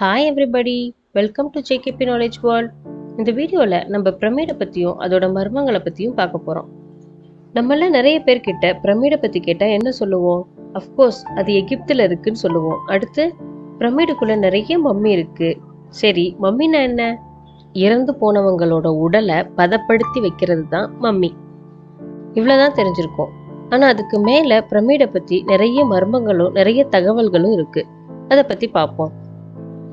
Hi everybody welcome to JKP knowledge world இந்த வீடியோவில் நம்ம பிரமிடை பற்றியும் அதோட மர்மங்களை பற்றியும் பார்க்க போகிறோம் நம்மள நிறைய பேர்கிட்ட பிரமிடை பற்றி கேட்டால் என்ன சொல்லுவோம்? அஃப்கோர்ஸ் அது எகிப்தில் இருக்குன்னு சொல்லுவோம். அடுத்து பிரமிடுக்குள்ளே நிறைய மம்மி இருக்குது சரி மம்மினா என்ன? இறந்து போனவங்களோட உடலை பதப்படுத்தி வைக்கிறது தான் மம்மி. இவ்வளோதான் தெரிஞ்சிருக்கோம். ஆனால் அதுக்கு மேலே பிரமிடை பற்றி நிறைய மர்மங்களும் நிறைய தகவல்களும் இருக்குது அதை பற்றி பார்ப்போம்.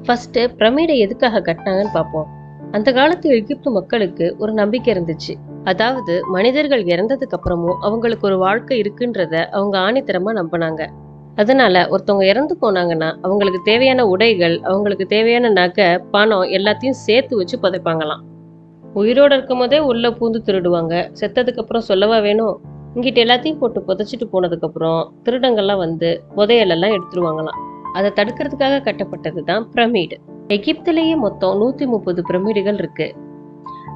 ஃபர்ஸ்ட் பிரமிடை எதுக்காக கட்டினாங்கன்னு பார்ப்போம். அந்த காலத்து எகிப்து மக்களுக்கு ஒரு நம்பிக்கை இருந்துச்சு. அதாவது மனிதர்கள் இறந்ததுக்கு அப்புறமும் அவங்களுக்கு ஒரு வாழ்க்கை இருக்குன்றத அவங்க ஆணித்தரமா நம்பினாங்க. அதனால ஒருத்தவங்க இறந்து போனாங்கன்னா அவங்களுக்கு தேவையான உடைகள் அவங்களுக்கு தேவையான நகை பணம் எல்லாத்தையும் சேர்த்து வச்சு புதைப்பாங்களாம். உயிரோட இருக்கும் போதே உள்ள பூந்து திருடுவாங்க. செத்ததுக்கு அப்புறம் சொல்லவா வேணும்? இங்கிட்ட எல்லாத்தையும் போட்டு புதைச்சிட்டு போனதுக்கு அப்புறம் திருடங்கள்லாம் வந்து புதையலெல்லாம் எடுத்துருவாங்களாம். அதை தடுக்கிறதுக்காக கட்டப்பட்டது தான் பிரமிடு. எகிப்துலேயே மொத்தம் நூத்தி முப்பது பிரமிடுகள் இருக்கு.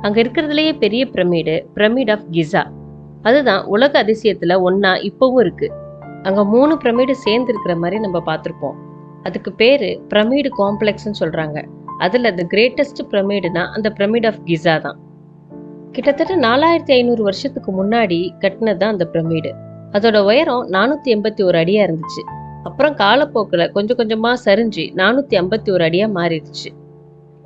அங்க இருக்கிறதுலயே பெரிய பிரமிடு பிரமிட் ஆஃப் கிசா. அதுதான் உலக அதிசயத்துல ஒன்னா இப்பவும் இருக்கு. அங்க மூணு பிரமிடு சேர்ந்து இருக்கிற மாதிரி நம்ம பார்த்துருப்போம். அதுக்கு பேரு பிரமிடு காம்ப்ளெக்ஸ்னு சொல்றாங்க. அதுல த கிரேட்டஸ்ட் பிரமிடுனா அந்த பிரமிட் ஆஃப் கிசா தான். கிட்டத்தட்ட நாலாயிரத்தி ஐநூறு வருஷத்துக்கு முன்னாடி கட்டினது தான் அந்த பிரமிடு. அதோட உயரம் நானூத்தி எண்பத்தி ஒரு அடியா இருந்துச்சு. அப்புறம் காலப்போக்கில் கொஞ்சம் கொஞ்சமாக சரிஞ்சு நானூற்றி ஐம்பத்தி ஒரு அடியாக மாறிடுச்சு.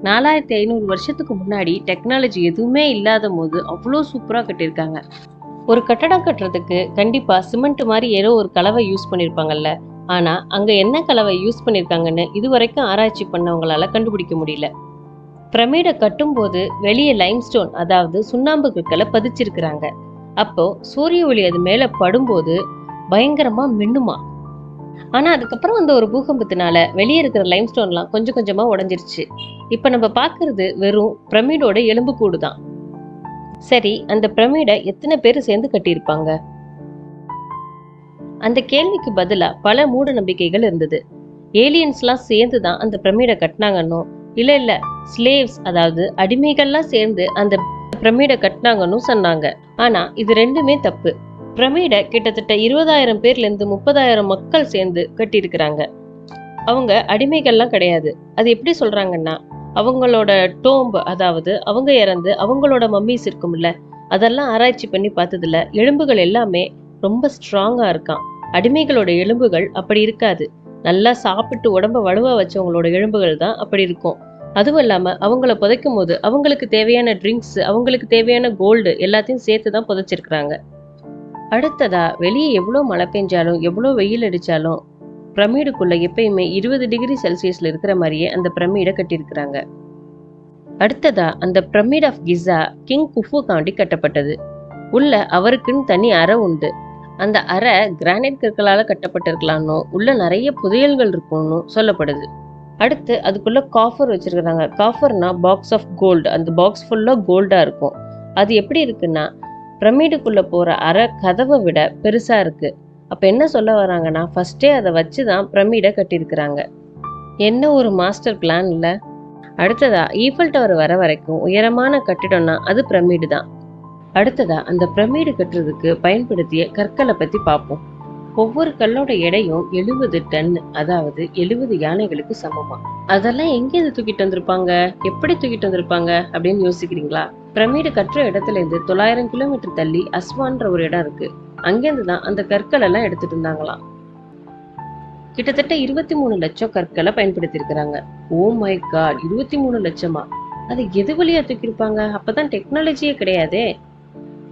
நாலாயிரத்தி ஐநூறு வருஷத்துக்கு முன்னாடி டெக்னாலஜி எதுவுமே இல்லாத போது அவ்வளோ சூப்பராக கட்டியிருக்காங்க. ஒரு கட்டடம் கட்டுறதுக்கு கண்டிப்பாக சிமெண்ட் மாதிரி ஏதோ ஒரு கலவை யூஸ் பண்ணியிருப்பாங்கல்ல. ஆனால் அங்கே என்ன கலவை யூஸ் பண்ணியிருக்காங்கன்னு இது வரைக்கும் ஆராய்ச்சி பண்ணவங்களால கண்டுபிடிக்க முடியல. பிரமிடை கட்டும்போது வெளியே லைம்ஸ்டோன் அதாவது சுண்ணாம்பு கற்களை பதிச்சிருக்கிறாங்க. அப்போ சூரிய ஒளி அது மேலே படும்போது பயங்கரமாக மின்னுமா? ஆனா அதுக்கப்புறம் வந்த ஒரு பூகம்பத்தினால வெளியே இருக்கிற லைம்ஸ்டோன்லாம் கொஞ்சம் கொஞ்சமா உடஞ்சிருச்சு. இப்ப நம்ம பாக்குறது வெறும் பிரமிடோட எலும்புக்கூடு தான் சரி அந்த பிரமிடை எத்தனை பேர் சேர்ந்து கட்டியிருப்பாங்க? அந்த கேள்விக்கு பதிலா பல மூட நம்பிக்கைகள் இருந்தது. ஏலியன்ஸ்லாம் சேர்ந்து தான் அந்த பிரமிடை கட்டினாங்கன்னோ இல்ல இல்ல ஸ்லேவ்ஸ் அதாவது அடிமைகள்லாம் சேர்ந்து அந்த பிரமிடை கட்டினாங்கன்னு சொன்னாங்க. ஆனா இது ரெண்டுமே தப்பு. பிரமிடை கிட்டத்தட்ட இருபதாயிரம் பேர்லேருந்து முப்பதாயிரம் மக்கள் சேர்ந்து கட்டியிருக்கிறாங்க. அவங்க அடிமைகள்லாம் கிடையாது. அது எப்படி சொல்றாங்கன்னா அவங்களோட டோம்பு அதாவது அவங்க இறந்து அவங்களோட மம்மீஸ் இருக்கும்ல அதெல்லாம் ஆராய்ச்சி பண்ணி பார்த்ததுல எலும்புகள் எல்லாமே ரொம்ப ஸ்ட்ராங்கா இருக்கான். அடிமைகளோட எலும்புகள் அப்படி இருக்காது. நல்லா சாப்பிட்டு உடம்ப வலுவா வச்சவங்களோட எலும்புகள் தான் அப்படி இருக்கும். அதுவும் இல்லாமல் அவங்கள புதைக்கும் போது அவங்களுக்கு தேவையான ட்ரிங்க்ஸ் அவங்களுக்கு தேவையான கோல்டு எல்லாத்தையும் சேர்த்து தான் புதைச்சிருக்கிறாங்க. அடுத்ததா வெளியே எவ்வளோ மழை பெஞ்சாலும் எவ்வளோ வெயில் அடித்தாலும் பிரமிடுக்குள்ள எப்பயுமே இருபது டிகிரி செல்சியஸில் இருக்கிற மாதிரியே அந்த பிரமிடை கட்டியிருக்கிறாங்க. அடுத்ததா அந்த பிரமிட் ஆஃப் கிசா கிங் குஃபுக்காண்டி கட்டப்பட்டது. உள்ள அவருக்குன்னு தனி அறை உண்டு. அந்த அறை கிரானைட் கற்களால் கட்டப்பட்டிருக்கலாம்னு உள்ள நிறைய புதையல்கள் இருக்கும்னு சொல்லப்படுது. அடுத்து அதுக்குள்ள காஃபர் வச்சிருக்கிறாங்க. காஃபர்னா பாக்ஸ் ஆஃப் கோல்டு அந்த பாக்ஸ் ஃபுல்லாக கோல்டாக இருக்கும். அது எப்படி இருக்குன்னா பிரமிடுக்குள்ளே போகிற அறை கதவை விட பெருசாக இருக்குது அப்போ என்ன சொல்ல வராங்கன்னா ஃபஸ்ட்டே அதை வச்சு தான் பிரமிடை கட்டியிருக்கிறாங்க. என்ன ஒரு மாஸ்டர் பிளான் இல்லை? அடுத்ததா ஈஃபல் டவர் வர வரைக்கும் உயரமான கட்டிடம்னா அது பிரமிடு தான் அடுத்ததா அந்த பிரமிடு கட்டுறதுக்கு பயன்படுத்திய கற்களை பற்றி பார்ப்போம். ஒவ்வொரு கல்லோட எடையும் எழுபது டன் அதாவது எழுபது யானைகளுக்கு சமமா. அதெல்லாம் எங்கேருந்து தூக்கிட்டு வந்திருப்பாங்க? எப்படி தூக்கிட்டு வந்திருப்பாங்க? அப்படின்னு யோசிக்கிறீங்களா? பிரமிடு கட்டுற இடத்துல இருந்து தொள்ளாயிரம் கிலோமீட்டர் தள்ளி அஸ்வான்ற ஒரு இடம் இருக்கு. அங்கேருந்து தான் அந்த கற்கள் எல்லாம் எடுத்துட்டு இருந்தாங்களாம். கிட்டத்தட்ட இருபத்தி மூணு லட்சம் கற்களை பயன்படுத்தியிருக்கிறாங்க. ஓ மை காட் இருபத்தி மூணு லட்சமா? அது எது வழியா தூக்கியிருப்பாங்க அப்பதான் டெக்னாலஜியே கிடையாதே.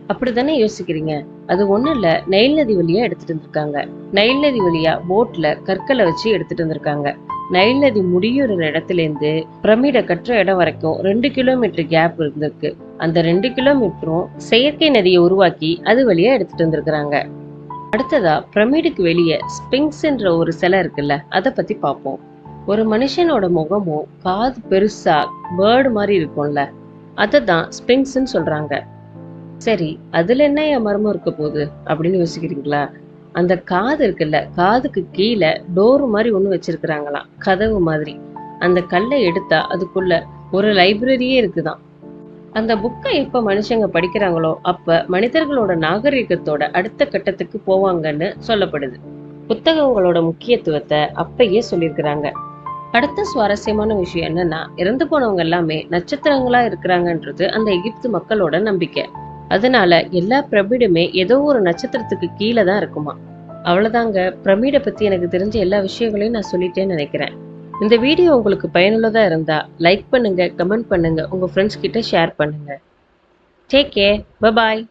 அப்படித்தானே யோசிக்கிறீங்க? அது ஒண்ணும் இல்ல நைல் நதி வழியா எடுத்துட்டு வந்திருக்காங்க. நைல் நதி வழியா போட்ல கற்களை வச்சு எடுத்துட்டு வந்திருக்காங்க. நைல் நதி முடியுற இடத்துல இருந்து பிரமிடை கட்டுற இடம் வரைக்கும் ரெண்டு கிலோமீட்டர் கேப் இருந்திருக்கு. அந்த ரெண்டு கிலோமீட்டரும் செயற்கை நதியை உருவாக்கி அது வழியா எடுத்துட்டு வந்திருக்கிறாங்க. அடுத்ததா பிரமிடுக்கு வெளியே ஸ்பிங்ஸ்ன்ற ஒரு சிலை இருக்குல்ல அதை பத்தி பார்ப்போம் ஒரு மனுஷனோட முகமும் காது பெருசா பேர்டு மாதிரி இருக்கும்ல அதை தான் ஸ்பிங்ஸ்ன்னு சொல்றாங்க. சரி அதுல என்ன என் மர்மம் இருக்க போகுது அப்படின்னு யோசிக்கிறீங்களா? அந்த காது இருக்குல்ல காதுக்கு கீழே டோர் மாதிரி ஒண்ணு வச்சிருக்கிறாங்களாம் கதவு மாதிரி. அந்த கல்லை எடுத்தா அதுக்குள்ள ஒரு லைப்ரரியே இருக்குதாம். அந்த புக்கை எப்ப மனுஷங்க படிக்கிறாங்களோ அப்ப மனிதர்களோட நாகரிகத்தோட அடுத்த கட்டத்துக்கு போவாங்கன்னு சொல்லப்படுது. புத்தகங்களோட முக்கியத்துவத்தை அப்பயே சொல்லியிருக்கிறாங்க. அடுத்த சுவாரஸ்யமான விஷயம் என்னன்னா இறந்து போனவங்க எல்லாமே நட்சத்திரங்களா இருக்கிறாங்கன்றது அந்த எகிப்து மக்களோட நம்பிக்கை. அதனால எல்லா பிரமிடுமே ஏதோ ஒரு நட்சத்திரத்துக்கு கீழே தான் இருக்குமா. அவ்வளோதாங்க பிரமிடை பற்றி எனக்கு தெரிஞ்ச எல்லா விஷயங்களையும் நான் சொல்லிட்டேன்னு நினைக்கிறேன். இந்த வீடியோ உங்களுக்கு பயனுள்ளதாக இருந்தால் லைக் பண்ணுங்க கமெண்ட் பண்ணுங்க உங்கள் ஃப்ரெண்ட்ஸ் கிட்ட ஷேர் பண்ணுங்கள் டேக் கேர் பாய்